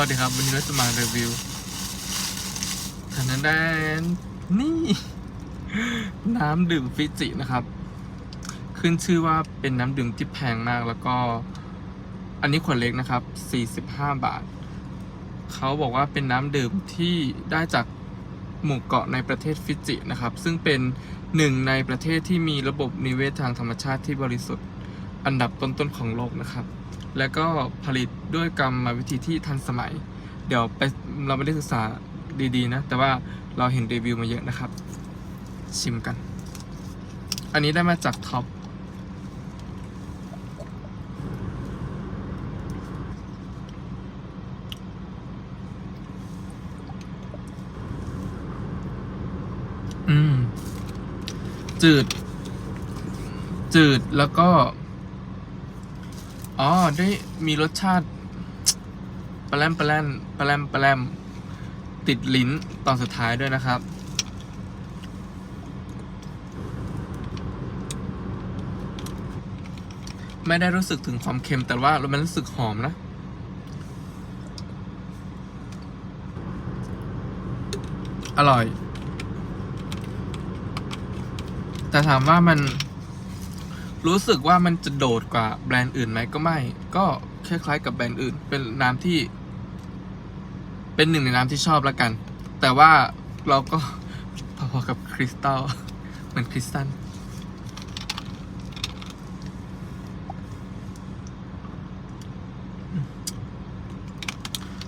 วัสดีครับ วันนี้เราจะมารีวิวทางด้านนี่ น้ำดื่มฟิจินะครับ ขึ้นชื่อว่าเป็นน้ำดื่มที่แพงมากแล้วก็ อันนี้ขวดเล็กนะครับ 45 บาท เขาบอกว่าเป็นน้ำดื่มที่ได้จากหมู่เกาะในประเทศฟิจินะครับ ซึ่งเป็นหนึ่งในประเทศที่มีระบบนิเวศทางธรรมชาติที่บริสุทธิ์ อันดับต้นๆของโลกนะครับ แล้วก็ผลิตด้วยกรรมวิธีที่ทันสมัย เดี๋ยวไปเราไม่ได้ศึกษาดีๆนะ แต่ว่าเราเห็นรีวิวมาเยอะนะครับ ชิมกัน อันนี้ได้มาจากท็อปอืมจืด จืดแล้วก็ อ๋อได้มีรสชาติปลาแรมปลาแรมปลาแรมปลาแรมติดลิ้นตอนสุดท้ายด้วยนะครับ ไม่ได้รู้สึกถึงความเค็มแต่ว่ามันรู้สึกหอมนะอร่อย แต่ถามว่ามัน รู้สึกว่ามันจะโดดกว่าแบรนด์อื่นไหมก็ไม่ ก็คล้ายๆกับแบรนด์อื่น เป็นน้ำที่ เป็นหนึ่งในน้ำที่ชอบแล้วกัน แต่ว่าเราก็พอๆกับคริสตัลเหมือนคริสตัล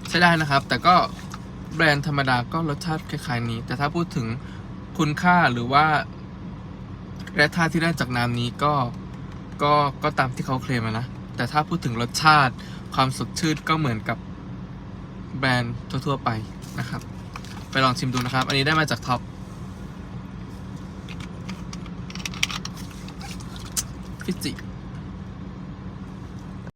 ใช้ได้นะครับ แต่ก็แบรนด์ธรรมดาก็รสชาติคล้ายๆนี้ แต่ถ้าพูดถึงคุณค่าหรือว่าและท่าที่ได้จากน้ำนี้ก็ ก็ก็ตามที่เขาเคลมนะ แต่ถ้าพูดถึงรสชาติความสดชื่นก็เหมือนกับแบรนด์ทั่ว ๆ ไปนะครับ ไปลองชิมดูนะครับ อันนี้ได้มาจากท็อปฟิจิ